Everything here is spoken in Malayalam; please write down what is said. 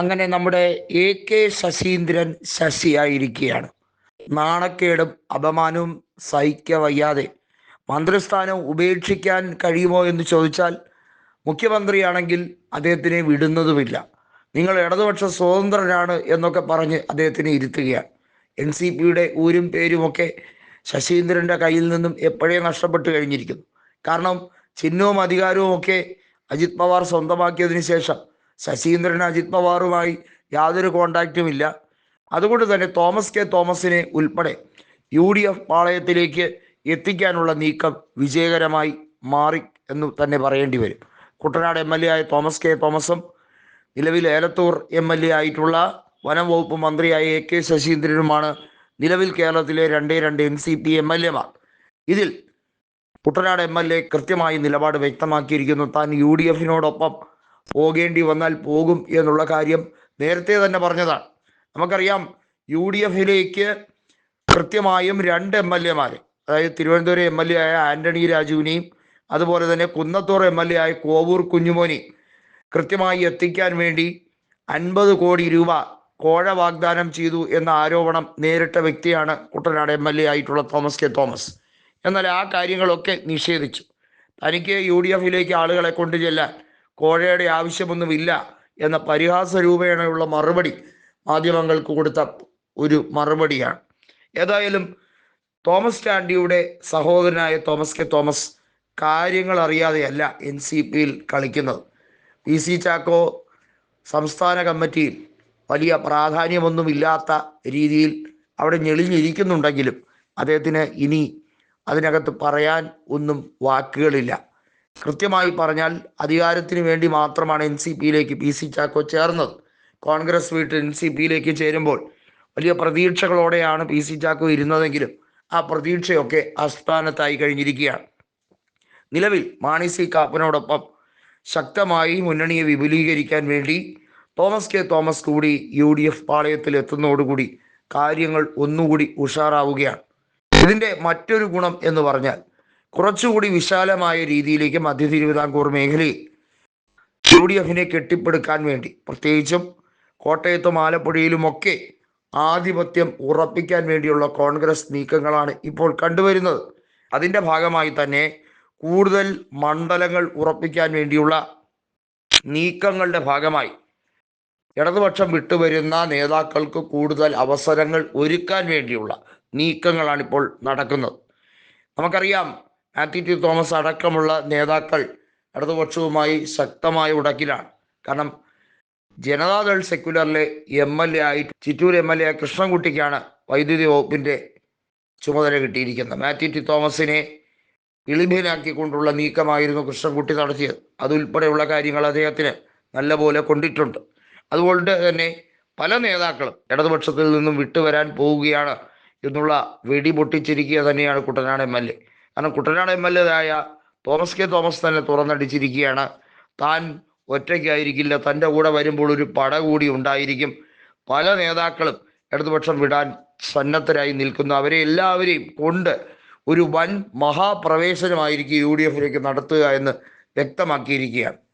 അങ്ങനെ നമ്മുടെ എ കെ ശശീന്ദ്രൻ ശശിയായിരിക്കുകയാണ് നാണക്കേടും അപമാനവും സഹിക്ക വയ്യാതെ മന്ത്രിസ്ഥാനം ഉപേക്ഷിക്കാൻ കഴിയുമോ എന്ന് ചോദിച്ചാൽ മുഖ്യമന്ത്രിയാണെങ്കിൽ അദ്ദേഹത്തിനെ വിടുന്നതുമില്ല. നിങ്ങൾ ഇടതുപക്ഷ സ്വതന്ത്രനാണ് എന്നൊക്കെ പറഞ്ഞ് അദ്ദേഹത്തിനെ ഇരുത്തുകയാണ്. എൻ സി പിയുടെ ഊരും പേരുമൊക്കെ ശശീന്ദ്രന്റെ കയ്യിൽ നിന്നും എപ്പോഴേ നഷ്ടപ്പെട്ടു കഴിഞ്ഞിരിക്കുന്നു. കാരണം ചിഹ്നവും അധികാരവും ഒക്കെ അജിത് പവാർ സ്വന്തമാക്കിയതിനു ശേഷം ശശീന്ദ്രൻ അജിത് പവാറുമായി യാതൊരു കോണ്ടാക്റ്റും ഇല്ല. അതുകൊണ്ട് തന്നെ തോമസ് കെ തോമസിനെ ഉൾപ്പെടെ യു ഡി എഫ് പാളയത്തിലേക്ക് എത്തിക്കാനുള്ള നീക്കം വിജയകരമായി മാറി എന്ന് തന്നെ പറയേണ്ടി വരും. കുട്ടനാട് എം എൽ എ ആയ തോമസ് കെ തോമസും നിലവിൽ ഏലത്തൂർ എം എൽ എ ആയിട്ടുള്ള വനം വകുപ്പ് മന്ത്രിയായ എ കെ ശശീന്ദ്രനുമാണ് നിലവിൽ കേരളത്തിലെ രണ്ടേ രണ്ട് N C P M L എമാർ ഇതിൽ കുട്ടനാട് എം എൽ എ കൃത്യമായി നിലപാട് വ്യക്തമാക്കിയിരിക്കുന്നു. താൻ യു ഡി എഫിനോടൊപ്പം പോകേണ്ടി വന്നാൽ പോകും എന്നുള്ള കാര്യം നേരത്തെ തന്നെ പറഞ്ഞതാണ്. നമുക്കറിയാം യു ഡി എഫിലേക്ക് കൃത്യമായും രണ്ട് എം എൽ എമാർ അതായത് തിരുവനന്തപുരം എം എൽ എ ആയ ആന്റണി രാജുവിനെയും അതുപോലെ തന്നെ കുന്നത്തൂർ എം എൽ എ ആയ കോവൂർ കുഞ്ഞുമോനെയും കൃത്യമായി എത്തിക്കാൻ വേണ്ടി അൻപത് കോടി രൂപ കോഴ വാഗ്ദാനം ചെയ്തു എന്ന ആരോപണം നേരിട്ട വ്യക്തിയാണ് കുട്ടനാട് എം എൽ എ ആയിട്ടുള്ള തോമസ് കെ. തോമസ്. എന്നാൽ ആ കാര്യങ്ങളൊക്കെ നിഷേധിച്ചു. തനിക്ക് യു ഡി എഫിലേക്ക് ആളുകളെ കൊണ്ടു ചെല്ലാൻ കോഴയുടെ ആവശ്യമൊന്നുമില്ല എന്ന പരിഹാസ രൂപേണയുള്ള മറുപടി മാധ്യമങ്ങൾക്ക് കൊടുത്ത ഒരു മറുപടിയാണ്. ഏതായാലും തോമസ് ചാണ്ടിയുടെ സഹോദരനായ തോമസ് കെ തോമസ് കാര്യങ്ങൾ അറിയാതെയല്ല എൻ സി പിയിൽ കളിക്കുന്നത്. പി സി ചാക്കോ സംസ്ഥാന കമ്മിറ്റിയിൽ വലിയ പ്രാധാന്യമൊന്നുമില്ലാത്ത രീതിയിൽ അവിടെ ഞെളിഞ്ഞിരിക്കുന്നുണ്ടെങ്കിലും അദ്ദേഹത്തിന് ഇനി അതിനകത്ത് പറയാൻ ഒന്നും വാക്കുകളില്ല. കൃത്യമായി പറഞ്ഞാൽ അധികാരത്തിന് വേണ്ടി മാത്രമാണ് എൻ സി പിയിലേക്ക് പി സി ചാക്കോ ചേർന്നത്. കോൺഗ്രസ് വീട്ട് എൻ സി പിയിലേക്ക് ചേരുമ്പോൾ വലിയ പ്രതീക്ഷകളോടെയാണ് പി സി ചാക്കോ ഇരുന്നതെങ്കിലും ആ പ്രതീക്ഷയൊക്കെ ആസ്ഥാനത്തായി കഴിഞ്ഞിരിക്കുകയാണ്. നിലവിൽ മാണി സി കാപ്പനോടൊപ്പം ശക്തമായി മുന്നണിയെ വിപുലീകരിക്കാൻ വേണ്ടി തോമസ് കെ തോമസ് കൂടി യു ഡി എഫ് പാളയത്തിൽ എത്തുന്നതോടുകൂടി കാര്യങ്ങൾ ഒന്നുകൂടി ഉഷാറാവുകയാണ്. ഇതിന്റെ മറ്റൊരു ഗുണം എന്ന് പറഞ്ഞാൽ കുറച്ചുകൂടി വിശാലമായ രീതിയിലേക്ക് മധ്യ തിരുവിതാംകൂർ മേഖലയിൽ യു ഡി എഫിനെ കെട്ടിപ്പടുക്കാൻ വേണ്ടി പ്രത്യേകിച്ചും കോട്ടയത്തും ആലപ്പുഴയിലുമൊക്കെ ആധിപത്യം ഉറപ്പിക്കാൻ വേണ്ടിയുള്ള കോൺഗ്രസ് നീക്കങ്ങളാണ് ഇപ്പോൾ കണ്ടുവരുന്നത്. അതിന്റെ ഭാഗമായി തന്നെ കൂടുതൽ മണ്ഡലങ്ങൾ ഉറപ്പിക്കാൻ വേണ്ടിയുള്ള നീക്കങ്ങളുടെ ഭാഗമായി ഇടതുപക്ഷം വിട്ടുവരുന്ന നേതാക്കൾക്ക് കൂടുതൽ അവസരങ്ങൾ ഒരുക്കാൻ വേണ്ടിയുള്ള നീക്കങ്ങളാണ് ഇപ്പോൾ നടക്കുന്നത്. നമുക്കറിയാം ടി തോമസ് അടക്കമുള്ള നേതാക്കൾ ഇടതുപക്ഷവുമായി ശക്തമായ ഉടക്കിലാണ്. കാരണം ജനതാദൾ സെക്യുലറിലെ എം എൽ എ ആയി ചിറ്റൂർ എം എൽ എ കൃഷ്ണൻകുട്ടിക്കാണ് വൈദ്യുതി വകുപ്പിന്റെ ചുമതല കിട്ടിയിരിക്കുന്നത്. ടി തോമസിനെ ഇളിഭ്യനാക്കിക്കൊണ്ടുള്ള നീക്കമായിരുന്നു കൃഷ്ണൻകുട്ടി നടത്തിയത്. അതുൾപ്പെടെയുള്ള കാര്യങ്ങൾ അദ്ദേഹത്തിന് നല്ലപോലെ കൊണ്ടിട്ടുണ്ട്. അതുകൊണ്ട് തന്നെ പല നേതാക്കളും ഇടതുപക്ഷത്തിൽ നിന്നും വിട്ടുവരാൻ പോവുകയാണ് എന്നുള്ള വെടി പൊട്ടിച്ചിരിക്കുക തന്നെയാണ് കുട്ടനാട് എം എൽ എ കാരണം കുട്ടനാട് എം എൽ എ ആയ തോമസ് കെ തോമസ് തന്നെ തുറന്നടിച്ചിരിക്കുകയാണ്. താൻ ഒറ്റയ്ക്കായിരിക്കില്ല. തന്റെ കൂടെ വരുമ്പോൾ ഒരു പട കൂടി ഉണ്ടായിരിക്കും. പല നേതാക്കളും ഇടതുപക്ഷം വിടാൻ സന്നദ്ധരായി നിൽക്കുന്നു. അവരെ എല്ലാവരെയും കൊണ്ട് ഒരു വൻ മഹാപ്രവേശനമായിരിക്കും യു ഡി എഫിലേക്ക് നടത്തുക എന്ന് വ്യക്തമാക്കിയിരിക്കുകയാണ്.